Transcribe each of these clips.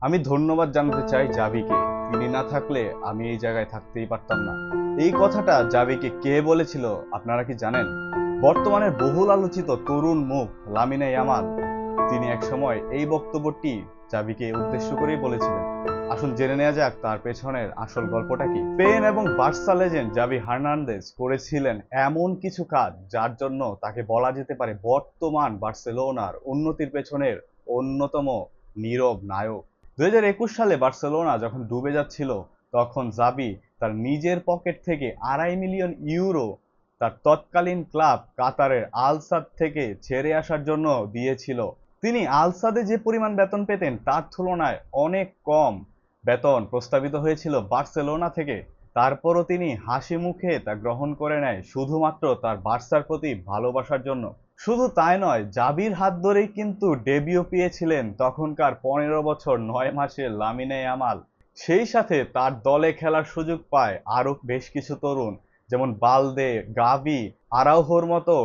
আমি ধন্যবাদ জানাতে চাই জাবিকে। তিনি না থাকলে আমি এই জায়গায় থাকতেই পারতাম না। এই কথাটা জাবিকে কে বলেছিল আপনারা কি জানেন? বর্তমানের বহুল আলোচিত তরুণ মুখ লামিনা ইয়ামাল। তিনি একসময় এই বক্তব্যটি জাবিকে উদ্দেশ্য করেই বলেছিলেন। আসুন জেনে নেওয়া যাক তার পেছনের আসল গল্পটা কি। স্পেন এবং বার্সা লেজেন্ড জাভি হার্নান্দেজ করেছিলেন এমন কিছু কাজ যার জন্য তাকে বলা যেতে পারে বর্তমান বার্সেলোনার উন্নতির পেছনের অন্যতম নীরব নায়ক। দু হাজার একুশ সালে বার্সেলোনা যখন ডুবে যাচ্ছিল, তখন জাবি তার নিজের পকেট থেকে আড়াই মিলিয়ন ইউরো তার তৎকালীন ক্লাব কাতারের আলসাদ থেকে ছেড়ে আসার জন্য দিয়েছিল। তিনি আলসাদে যে পরিমাণ বেতন পেতেন, তার তুলনায় অনেক কম বেতন প্রস্তাবিত হয়েছিল বার্সেলোনা থেকে। তারপরও তিনি হাসি মুখে তা গ্রহণ করে নেয়, শুধুমাত্র তার বার্সার প্রতি ভালোবাসার জন্য। শুধু তাই নয়, জাবির হাত ধরেই কিন্তু ডেবিও পেয়েছিলেন তখনকার পনেরো বছর নয় মাসের লামিনে আমাল সেই সাথে তার দলে খেলার সুযোগ পায় আরও বেশ কিছু তরুণ, যেমন বালদে, গাভি, আরাউহোর মতো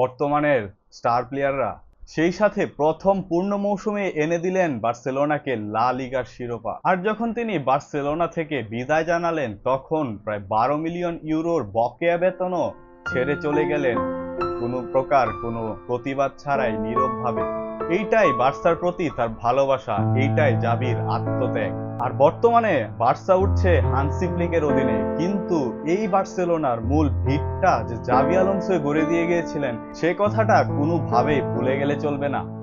বর্তমানের স্টার প্লেয়াররা সেই সাথে প্রথম পূর্ণ মৌসুমে এনে দিলেন বার্সেলোনাকে লা লিগার শিরোপা। আর যখন তিনি বার্সেলোনা থেকে বিদায় জানালেন, তখন প্রায় বারো মিলিয়ন ইউরোর বকেয়া বেতনও ছেড়ে চলে গেলেন কোনো প্রকার কোনো প্রতিবাদ ছাড়াই নীরবভাবে। এইটাই বার্সার প্রতি তার ভালোবাসা, এইটাই জাবির আত্মত্যাগ। আর বর্তমানে বার্সা উঠছে হানসি লিগের অধীনে। কিন্তু এই বার্সেলোনার মূল ভিতটা যে জাবি আলোনসো গড়ে দিয়ে গিয়েছিলেন, সে কথাটা কোনোভাবেই ভুলে গেলে চলবে না।